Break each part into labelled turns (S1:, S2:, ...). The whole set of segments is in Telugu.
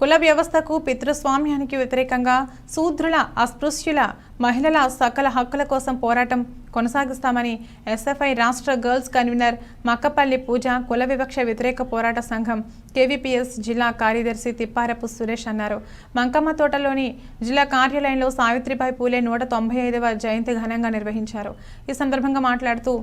S1: కుల వ్యవస్థకు పితృస్వామ్యానికి వ్యతిరేకంగా శూద్రుల అస్పృశ్యుల మహిళల సకల హక్కుల కోసం పోరాటం కొనసాగిస్తామని ఎస్ఎఫ్ఐ రాష్ట్ర గర్ల్స్ కన్వీనర్ మక్కపల్లి పూజ కుల వివక్ష వ్యతిరేక పోరాట సంఘం కేవీపీఎస్ జిల్లా కార్యదర్శి తిప్పారపు సురేష్ అన్నారు. మంకమ్మ తోటలోని జిల్లా కార్యాలయంలో సావిత్రిబాయి పూలే నూట తొంభై ఐదవ జయంతి ఘనంగా నిర్వహించారు. ఈ సందర్భంగా మాట్లాడుతూ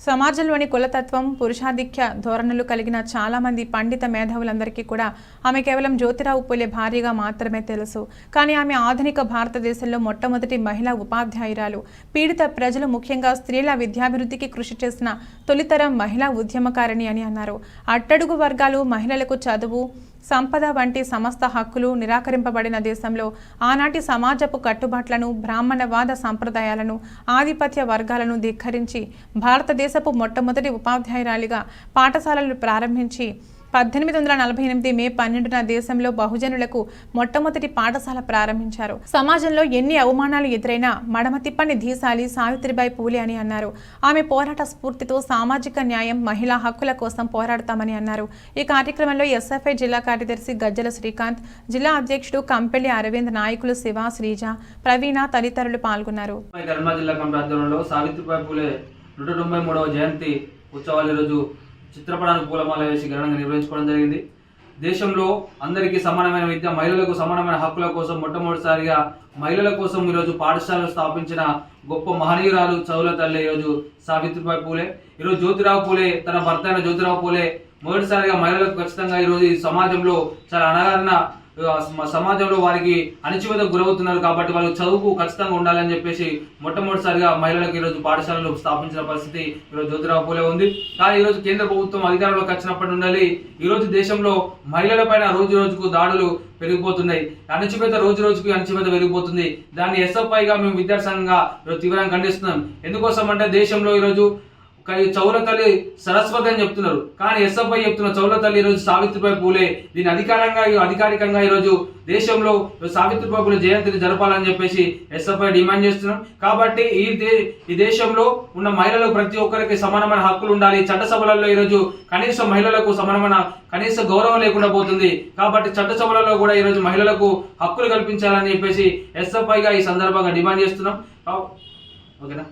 S1: సమాజంలోని కులతత్వం పురుషాధిక్య ధోరణులు కలిగిన చాలామంది పండిత మేధావులందరికీ కూడా ఆమె కేవలం జ్యోతిరావు పూలే భార్యగా మాత్రమే తెలుసు. కానీ ఆమె ఆధునిక భారతదేశంలో మొట్టమొదటి మహిళా ఉపాధ్యాయురాలు. పీడిత ప్రజలు ముఖ్యంగా స్త్రీల విద్యాభివృద్ధికి కృషి చేసిన తొలితరం మహిళా ఉద్యమకారిణి అని అన్నారు. అట్టడుగు వర్గాలు మహిళలకు చదువు సంపద వంటి సమస్త హక్కులు నిరాకరింపబడిన దేశంలో ఆనాటి సమాజపు కట్టుబాట్లను బ్రాహ్మణవాద సంప్రదాయాలను ఆధిపత్య వర్గాలను ధిక్కరించి భారతదేశపు మొట్టమొదటి ఉపాధ్యాయురాలిగా పాఠశాలలు ప్రారంభించి పద్దెనిమిది వందల నలభై ఎనిమిది మే పన్నెండున దేశంలో బహుజనులకు మొట్టమొదటి పాఠశాల ప్రారంభించారు. సమాజంలో ఎన్ని అవమానాలు ఎదురైనా మడమ తిప్పని ధీశాలి సావిత్రిబాయి పూలే అని అన్నారు. ఆమె పోరాట స్ఫూర్తితో సామాజిక న్యాయం మహిళా హక్కుల కోసం పోరాడతామని అన్నారు. ఈ కార్యక్రమంలో ఎస్ఎఫ్ఐ జిల్లా కార్యదర్శి గజ్జల శ్రీకాంత్ జిల్లా అధ్యక్షుడు కంపెల్లి అరవింద్ నాయకులు శివ శ్రీజ ప్రవీణ తదితరులు పాల్గొన్నారు.
S2: జిల్లా కమిటీ ఆధ్వర్యంలో సావిత్రిబాయి పూలే నూట తొంభై మూడవ జయంతి ఉత్సవాలు ఈరోజు చిత్రపటానికి పూలమాల వేసి ఘనంగా నిర్వహించుకోవడం జరిగింది. దేశంలో అందరికీ సమానమైన విద్య మహిళలకు సమానమైన హక్కుల కోసం మొట్టమొదటిసారిగా మహిళల కోసం ఈరోజు పాఠశాలలు స్థాపించిన గొప్ప మహనీయురాలు చౌల తల్లి ఈరోజు సావిత్రిబాయి పూలే. ఈరోజు జ్యోతిరావు పూలే తన భర్త అయిన జ్యోతిరావు పూలే. మొదటిసారిగా మహిళలకు ఖచ్చితంగా ఈరోజు ఈ సమాజంలో చాలా అనగారిన సమాజంలో వారికి అణచివేతకు గురవుతున్నారు కాబట్టి వాళ్ళు చదువుకు ఖచ్చితంగా ఉండాలని చెప్పేసి మొట్టమొదటిసారిగా మహిళలకు ఈరోజు పాఠశాలలు స్థాపించిన పరిస్థితి ఈరోజు జ్యోతిరావు పూలే ఉంది. కానీ ఈరోజు కేంద్ర ప్రభుత్వం అధికారంలోకి వచ్చినప్పటి నుండి ఈరోజు దేశంలో మహిళలపైన రోజు రోజుకు దాడులు పెరిగిపోతున్నాయి. అణచివేత రోజు రోజుకు అణచివేత పెరిగిపోతుంది. దాన్ని ఎస్ఎఫ్ఐగా మేము విద్యాసంఘంగా ఈరోజు తీవ్రంగా ఖండిస్తున్నాం. ఎందుకోసం అంటే దేశంలో ఈరోజు కానీ చౌల తల్లి సరస్వతి అని చెప్తున్నారు. కానీ ఎస్ఎఫ్ఐ చెప్తున్న చౌల తల్లి ఈరోజు సావిత్రిబాయి పూలే. దీని అధికారంగా అధికారికంగా ఈరోజు దేశంలో సావిత్రిబాయి పూలే జయంతిని జరపాలని చెప్పేసి ఎస్ఎఫ్ఐ డిమాండ్ చేస్తున్నాం. కాబట్టి ఈ దే ఈ దేశంలో ఉన్న మహిళలకు ప్రతి ఒక్కరికి సమానమైన హక్కులు ఉండాలి. చట్టసభలలో ఈరోజు కనీసం మహిళలకు సమానమైన కనీస గౌరవం లేకుండా పోతుంది. కాబట్టి చట్టసభలలో కూడా ఈరోజు మహిళలకు హక్కులు కల్పించాలని చెప్పేసి ఎస్ఎఫ్ఐగా ఈ సందర్భంగా డిమాండ్ చేస్తున్నాం. ఓకేనా?